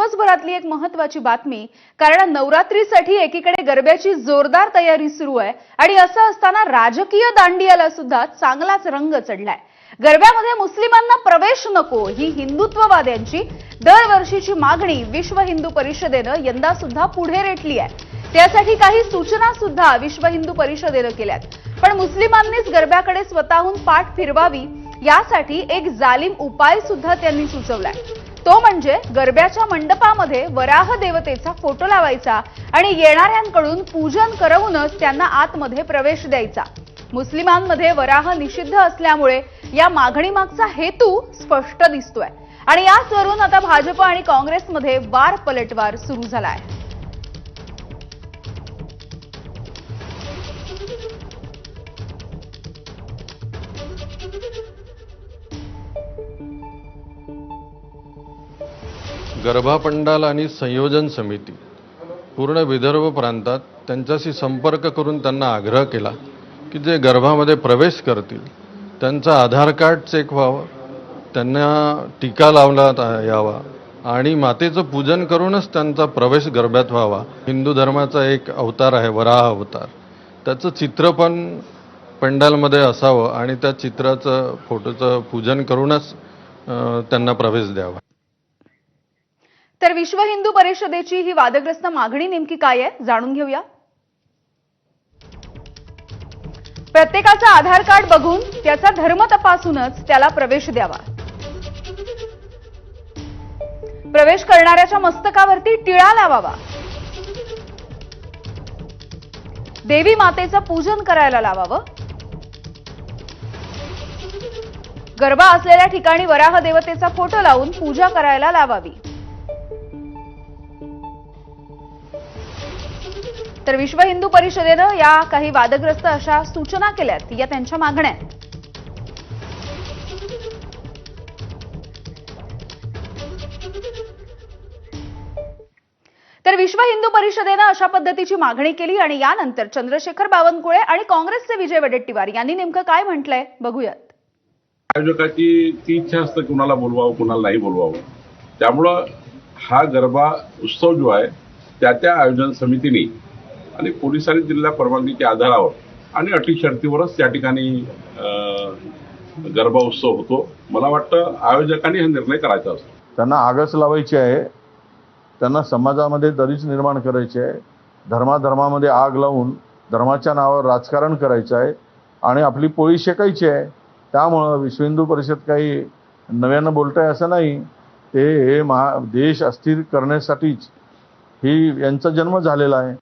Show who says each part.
Speaker 1: दिवसभरातली एक महत्वाची बातमी कारण नवरात्रीसाठी एकीकडे गरब्याची जोरदार तयारी सुरू आहे आणि असं असताना राजकीय दांडियाला सुद्धा चांगलाच रंग चढलाय. गरब्यामध्ये मुस्लिमांना प्रवेश नको ही हिंदुत्ववाद्यांची दरवर्षीची मागणी विश्व हिंदू परिषदेनं यंदा सुद्धा पुढे रेटली आहे. त्यासाठी काही सूचना सुद्धा विश्व हिंदू परिषदेनं केल्यात. पण मुस्लिमांनीच गरब्याकडे स्वतःहून पाठ फिरवावी यासाठी एक जालिम उपाय सुद्धा त्यांनी सुचवलाय. तो म्हणजे गरब्याच्या मंडपामध्ये वराह देवतेचा फोटो लावायचा आणि येणाऱ्यांकडून पूजन करवूनच त्यांना आतमध्ये प्रवेश द्यायचा. मुस्लिमांमध्ये वराह निषिद्ध असल्यामुळे या मागणीमागचा हेतू स्पष्ट दिसतोय. आणि याच वरून आता भाजप आणि काँग्रेसमध्ये वार पलटवार सुरू झाला
Speaker 2: आहे गर्भापंडाल आणि संयोजन समिती पूर्ण विदर्भ प्रांतात त्यांच्याशी संपर्क करून त्यांना आग्रह केला की जे गर्भामध्ये प्रवेश करतील त्यांचं आधार कार्ड चेक व्हावं त्यांना टीका लावण्यात यावा आणि मातेचं पूजन करूनच त्यांचा प्रवेश गर्भ्यात व्हावा. हिंदू धर्माचा एक अवतार आहे वराह अवतार. त्याचं चित्र पण पंडालमध्ये असावं आणि त्या चित्राचं फोटोचं पूजन करूनच त्यांना प्रवेश द्यावा.
Speaker 1: तर विश्व हिंदू परिषदेची ही वादग्रस्त मागणी नेमकी काय आहे जाणून घेऊया. प्रत्येकाचं आधार कार्ड बघून त्याचा धर्म तपासूनच त्याला प्रवेश द्यावा. प्रवेश करणाऱ्याच्या मस्तकावरती टिळा लावावा. देवी मातेचं पूजन करायला लावावं. गरबा असलेल्या ठिकाणी वराह देवतेचा फोटो लावून पूजा करायला लावावी. तर विश्व हिंदू परिषदेनं या काही वादग्रस्त अशा सूचना केल्यात या त्यांच्या मागण्या आहेत. तर विश्व हिंदू परिषदेनं अशा पद्धतीची मागणी केली आणि यानंतर चंद्रशेखर बावनकुळे आणि काँग्रेसचे विजय वडेट्टीवार यांनी नेमकं काय म्हटलंय बघूयात
Speaker 3: आयोजकाची ती इच्छा असते कुणाला बोलवावं कुणाला नाही बोलवावं त्यामुळं हा गरबा उत्सव जो आहे त्या त्या आयोजन समितीने आणि पोलिसांनी दिलेल्या परवानगीच्या आधारावर आणि अटी शर्तीवरच त्या ठिकाणी गरबा उत्सव होतो. मला वाटतं आयोजकांनी हा निर्णय करायचा असतो.
Speaker 4: त्यांना आगच लावायची आहे. त्यांना समाजामध्ये दरीच निर्माण करायची आहे. धर्माधर्मामध्ये आग लावून धर्माच्या नावावर राजकारण करायचं आहे आणि आपली पोळी शेकायची आहे. त्यामुळं विश्व हिंदू परिषद काही नव्यानं बोलत आहे असं नाही. ते हे महा देश अस्थिर करण्यासाठीच ही यांचा जन्म झालेला आहे.